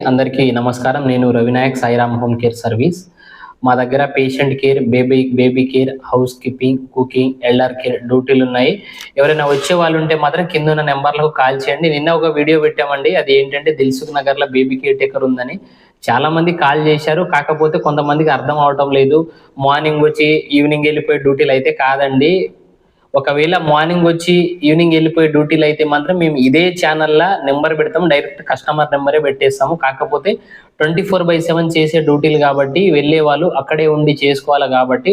అందరికీ నమస్కారం. నేను Ravinayak Sairam home care service. మా దగ్గర patient care baby baby care housekeeping cooking elder care డ్యూటీలు ఉన్నాయి. ఎవరైనా వచ్చే వాళ్ళు ఉంటే మాత్రం కింద ఉన్న నెంబర్లకు కాల్ చేయండి. నిన్న ఒక వీడియో పెట్టామండి. అది ఏంటంటే దిల్సుఖ్ నగర్లో బేబీ కేర్ టేకర్ ఉందని. చాలా మంది కాల్ చేశారు. కాకపోతే కొంతమందికి అర్థం అవటం లేదు. మార్నింగ్ వచ్చి ఈవినింగ్ వెళ్ళిపోయే డ్యూటీలు అయితే కాదండి. ఒకవేళ మార్నింగ్ వచ్చి ఈవినింగ్ వెళ్ళిపోయే డ్యూటీలు అయితే మాత్రం మేము ఇదే ఛానల్లో నెంబర్ పెడతాం. డైరెక్ట్ కస్టమర్ నెంబరే పెట్టేస్తాము. కాకపోతే ట్వంటీ ఫోర్ బై సెవెన్ చేసే డ్యూటీలు కాబట్టి వెళ్ళే వాళ్ళు అక్కడే ఉండి చేసుకోవాలి కాబట్టి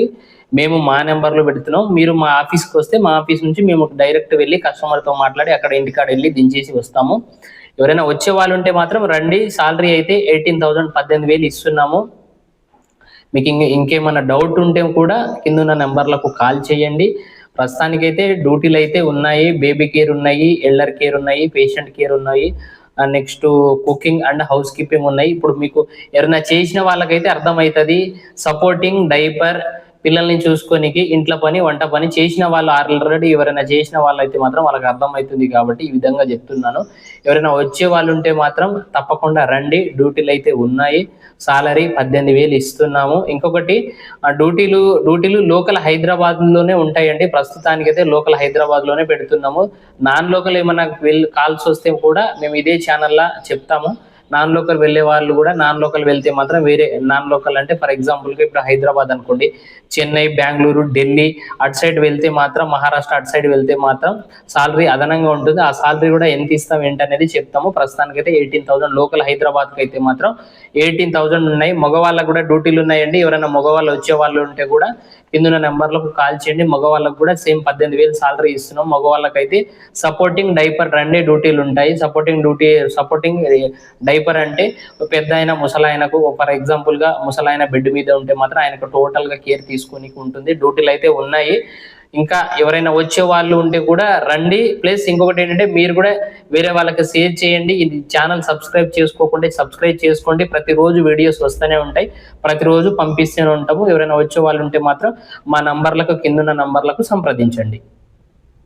మేము మా నెంబర్లో పెడుతున్నాం. మీరు మా ఆఫీస్కి వస్తే మా ఆఫీస్ నుంచి మేము డైరెక్ట్ వెళ్ళి కస్టమర్తో మాట్లాడి అక్కడ ఇంటికాడ వెళ్ళి దించేసి వస్తాము. ఎవరైనా వచ్చే వాళ్ళు ఉంటే మాత్రం రండి. సాలరీ అయితే ఎయిటీన్ థౌసండ్ పద్దెనిమిది వేలు ఇస్తున్నాము. మీకు ఇంకేమైనా డౌట్ ఉంటే కూడా కింద ఉన్న నెంబర్లకు కాల్ చేయండి. ప్రస్తుతానికి అయితే డ్యూటీలు అయితే ఉన్నాయి బేబీ కేర్ ఉన్నాయి ఎల్డర్ కేర్ ఉన్నాయి పేషెంట్ కేర్ ఉన్నాయి next cooking and housekeeping ఉన్నాయి. ఇప్పుడు మీకు ఎవరైనా చేసిన వాళ్ళకైతే అర్థమవుతుంది సపోర్టింగ్ డైపర్ పిల్లల్ని చూసుకోనికి ఇంట్లో పని వంట పని చేసిన వాళ్ళు ఆల్రెడీ ఎవరైనా చేసిన వాళ్ళు అయితే మాత్రం వాళ్ళకి అర్థమవుతుంది కాబట్టి ఈ విధంగా చెప్తున్నాను. ఎవరైనా వచ్చే వాళ్ళు ఉంటే మాత్రం తప్పకుండా రండి. డ్యూటీలు అయితే ఉన్నాయి. సాలరీ పద్దెనిమిది వేలు ఇస్తున్నాము. ఇంకొకటి డ్యూటీలు డ్యూటీలు లోకల్ హైదరాబాద్లోనే ఉంటాయండి. ప్రస్తుతానికైతే లోకల్ హైదరాబాద్లోనే పెడుతున్నాము. నాన్ లోకల్ ఏమైనా వెళ్ళి కాల్స్ వస్తే కూడా మేము ఇదే ఛానల్లో చెప్తాము. నాన్ లోకల్ వెళ్ళే వాళ్ళు కూడా నాన్ లోకల్ వెళ్తే మాత్రం వేరే నాన్ లోకల్ అంటే ఫర్ ఎగ్జాంపుల్గా ఇప్పుడు హైదరాబాద్ అనుకోండి చెన్నై బెంగళూరు ఢిల్లీ అటు సైడ్ వెళ్తే మాత్రం మహారాష్ట్ర అటు సైడ్ వెళ్తే మాత్రం సాలరీ అదనంగా ఉంటుంది. ఆ సాలరీ కూడా ఎంత ఇస్తాం ఏంటనేది చెప్తాము. ప్రస్తుతానికైతే ఎయిటీన్ థౌసండ్ లోకల్ హైదరాబాద్కి అయితే మాత్రం ఎయిటీన్ థౌసండ్ ఉన్నాయి. మగవాళ్ళకు కూడా డ్యూటీలు ఉన్నాయండి. ఎవరైనా మగవాళ్ళు వచ్చే వాళ్ళు ఉంటే కూడా కింద నెంబర్లకు కాల్ చేయండి. మగవాళ్ళకు కూడా సేమ్ పద్దెనిమిది వేలు సాలరీ ఇస్తున్నాం. మగవాళ్ళకైతే సపోర్టింగ్ డైపర్ రెండే డ్యూటీలు ఉంటాయి. సపోర్టింగ్ డ్యూటీ సపోర్టింగ్ డైపర్ అంటే పెద్ద అయిన ముసలాయనకు ఫర్ ఎగ్జాంపుల్గా ముసలాయన బెడ్ మీద ఉంటే మాత్రం ఆయనకు టోటల్గా కేర్ తీసుకోనికి ఉంటుంది డ్యూటీలు అయితే ఉన్నాయి. ఇంకా ఎవరైనా వచ్చే వాళ్ళు ఉంటే కూడా రండి. ప్లస్ ఇంకొకటి ఏంటంటే మీరు కూడా వేరే వాళ్ళకి షేర్ చేయండి. ఇది ఛానల్ సబ్స్క్రైబ్ చేసుకోకుండా సబ్స్క్రైబ్ చేసుకోండి. ప్రతిరోజు వీడియోస్ వస్తూనే ఉంటాయి. ప్రతిరోజు పంపిస్తూనే ఉంటాము. ఎవరైనా వచ్చే వాళ్ళు ఉంటే మాత్రం మా నంబర్లకు కింద నంబర్లకు సంప్రదించండి.